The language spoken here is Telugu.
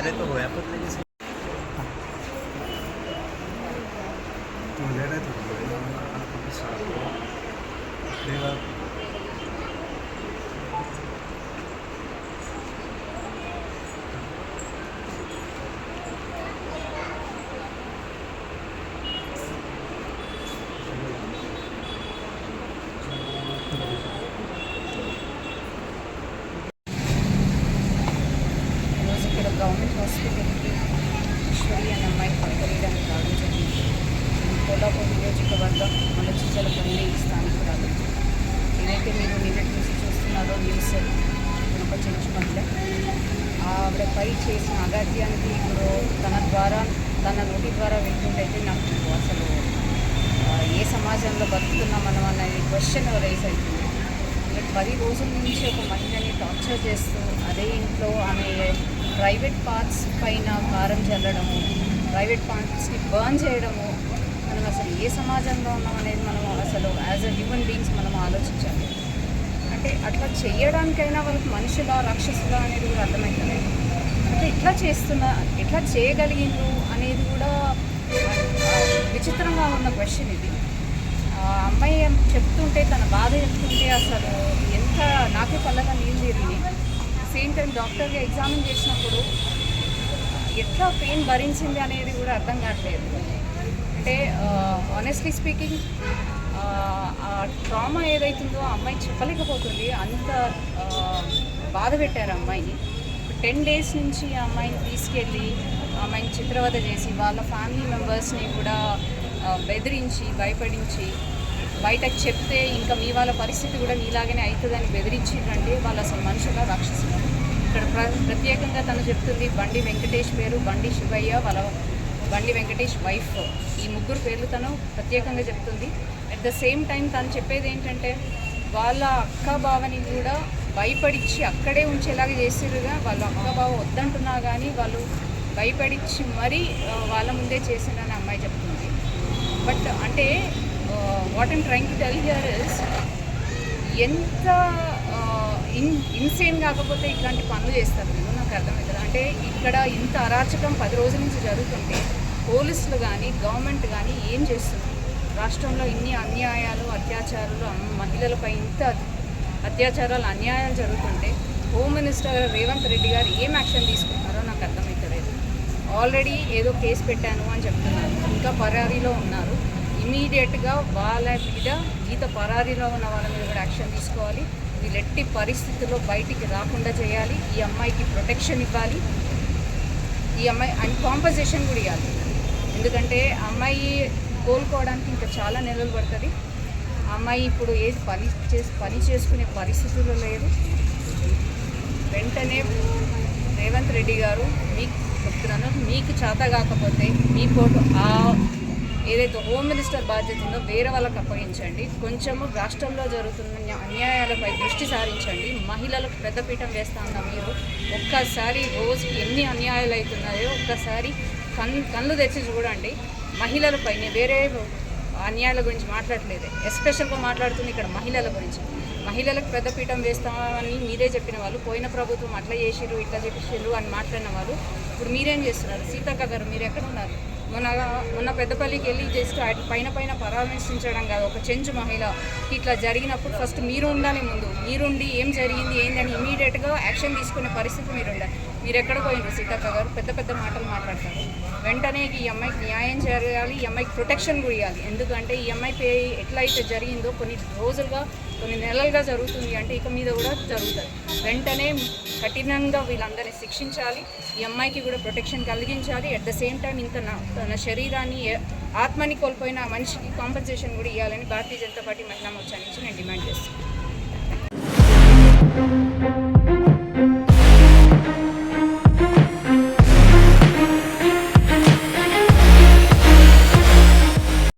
पहले तो होया पर लेकिन तो ले रहे थे కోలాపూర్ నియోజకవర్గం మన చిచ్చలపల్లి స్థానికురాలు ఏదైతే మీరు నిన్నటి నుంచి చూస్తున్నారో న్యూస్ ఒక చెంచు మహిళ ఆవిడపై చేసిన అగాధ్యానికి ఇప్పుడు తన ద్వారా తన నోటి ద్వారా వెళ్తుంటైతే నాకు అసలు ఏ సమాజంలో బతుకుతున్నాం మనం అనేది క్వశ్చన్ రైజ్ అవుతుంది పది రోజుల నుంచి ఒక మహిళని టార్చర్ చేస్తూ అదే ఇంట్లో ఆమె ప్రైవేట్ పార్ట్స్ పైన కారం చల్లడము ప్రైవేట్ పార్ట్స్ని బర్న్ చేయడము అసలు ఏ సమాజంలో ఉన్నాం అనేది మనం అసలు యాజ్ అ హ్యూమన్ బీయింగ్స్ మనం ఆలోచించాలి. అంటే అట్లా చేయడానికైనా వాళ్ళకి మనుషులా రాక్షసులా అనేది కూడా అర్థమవుతుంది అంటే ఇట్లా చేస్తున్నా ఎట్లా చేయగలిగిండ్రు అనేది కూడా విచిత్రంగా ఉన్న క్వశ్చన్ ఇది. ఆ అమ్మాయి చెప్తుంటే తన బాధ చెప్తుంటే అసలు ఎంత నాకే పల్లగా నీళ్ళు తిరిగినాయి. సేమ్ టైం డాక్టర్గా ఎగ్జామిన్ చేసినప్పుడు ఎట్లా పెయిన్ భరించింది అనేది కూడా అర్థం కావట్లేదు. అంటే ఆనెస్ట్లీ స్పీకింగ్ ఆ ట్రామా ఏదైతుందో ఆ అమ్మాయి చెప్పలేకపోతుంది. అంత బాధ పెట్టారు అమ్మాయిని. టెన్ డేస్ నుంచి ఆ అమ్మాయిని తీసుకెళ్ళి ఆ అమ్మాయిని చిత్రవద చేసి వాళ్ళ ఫ్యామిలీ మెంబర్స్ని కూడా బెదిరించి భయపడించి బయటకు చెప్తే ఇంకా మీ వాళ్ళ పరిస్థితి కూడా మీలాగానే అవుతుందని బెదిరించిందంటే వాళ్ళు అసలు మనుషుల రాక్షసులు. ఇక్కడ ప్ర ప్రత్యేకంగా తను చెప్తుంది బండి వెంకటేష్ పేరు బండి శివయ్య వాళ్ళ బండి వెంకటేష్ వైఫ్. ఈ ముగ్గురు పేర్లు తను ప్రత్యేకంగా చెప్తుంది. అట్ ద సేమ్ టైం తను చెప్పేది ఏంటంటే వాళ్ళ అక్క బావని కూడా భయపడిచ్చి అక్కడే ఉంచేలాగా చేసిరుగా వాళ్ళ అక్క బావ వద్దంటున్నా కానీ వాళ్ళు భయపడిచ్చి మరీ వాళ్ళ ముందే చేసిందని అమ్మాయి చెప్తుంది. బట్ అంటే what and trying to tell here is ఎంత ఇన్ ఇన్సేన్ కాకపోతే ఇట్లాంటి పనులు చేస్తారు. నాకు అర్థమవుతుంది అంటే ఇక్కడ ఇంత అరాచకం పది రోజుల నుంచి జరుగుతుంటే పోలీసులు కానీ గవర్నమెంట్ కానీ ఏం చేస్తుంది రాష్ట్రంలో ఇన్ని అన్యాయాలు అత్యాచారాలు మహిళలపై ఇంత అత్యాచారాలు అన్యాయాలు జరుగుతుంటే హోమ్ మినిస్టర్ రేవంత్ రెడ్డి గారు ఏం యాక్షన్ తీసుకుంటున్నారో నాకు అర్థమవుతలేదు ఆల్రెడీ ఏదో కేసు పెట్టాను అని చెప్తున్నారు. ఇంకా పరారీలో ఉన్నారు. ఇమీడియట్గా వాళ్ళ మీద గీత పరారీలో ఉన్న వాళ్ళ మీద కూడా యాక్షన్ తీసుకోవాలి. వీళ్ళెట్టి పరిస్థితుల్లో బయటికి రాకుండా చేయాలి. ఈ అమ్మాయికి ప్రొటెక్షన్ ఇవ్వాలి. ఈ అమ్మాయి అండ్ కాంపన్సేషన్ కూడా ఇవ్వాలి. ఎందుకంటే అమ్మాయి కోలుకోవడానికి ఇంకా చాలా నెలలు పడుతుంది. అమ్మాయి ఇప్పుడు ఏ పని చేసి పని చేసుకునే పరిస్థితుల్లో లేదు. వెంటనే రేవంత్ రెడ్డి గారు మీకు చెప్తున్నాను. మీకు చేత కాకపోతే మీ ఫోటో ఆ ఏదైతే హోమ్ మినిస్టర్ బాధ్యత ఉందో వేరే వాళ్ళకి అప్పగించండి. కొంచెము రాష్ట్రంలో జరుగుతున్న అన్యాయాలపై దృష్టి సారించండి. మహిళలకు పెద్దపీఠం వేస్తా ఉన్న మీరు ఒక్కసారి రోజుకి ఎన్ని అన్యాయాలు అవుతున్నాయో ఒక్కసారి కన్ కళ్ళు తెచ్చి చూడండి. మహిళలపై నేను వేరే అన్యాయాల గురించి మాట్లాడలేదు ఎస్పెషల్గా మాట్లాడుతుంది ఇక్కడ మహిళల గురించి. మహిళలకు పెద్దపీఠం వేస్తామని మీరే చెప్పిన వాళ్ళు పోయిన ప్రభుత్వం అట్లా చేసిర్రు ఇట్లా చేసిర్రు అని మాట్లాడిన వాళ్ళు. ఇప్పుడు మీరేం చేస్తున్నారు? సీతక్క గారు మీరు ఎక్కడ ఉన్నారు? మొన్న మొన్న పెద్దపల్లికి వెళ్ళి జస్ట్ పైన పైన పరామర్శించడం కాదు. ఒక చెంచు మహిళ ఇట్లా జరిగినప్పుడు ఫస్ట్ మీరు ఉండాలి ముందు. మీరుండి ఏం జరిగింది ఏందని ఇమీడియట్గా యాక్షన్ తీసుకునే పరిస్థితి మీరు ఉండాలి మీరు ఎక్కడ పోయినారు? సీతక్క గారు పెద్ద పెద్ద మాటలు మాట్లాడతారు. వెంటనే ఈ అమ్మాయికి న్యాయం జరగాలి ఈ అమ్మాయికి ప్రొటెక్షన్ కూడా ఇవ్వాలి ఎందుకంటే ఈ పే ఎట్లా అయితే జరిగిందో కొన్ని రోజులుగా కొన్ని నెలలుగా జరుగుతుంది అంటే ఇక మీద కూడా జరుగుతుంది. వెంటనే కఠినంగా వీళ్ళందరినీ శిక్షించాలి ఈ అమ్మాయికి కూడా ప్రొటెక్షన్ కలిగించాలి. అట్ ద సేమ్ టైం ఇంత నా- తన శరీరాన్ని ఆత్మని కోల్పోయిన మనిషికి కాంపన్సేషన్ కూడా ఇవ్వాలని భారతీయ జనతా పార్టీ మహిళా మోర్చా నుంచి నేను డిమాండ్ చేస్తాను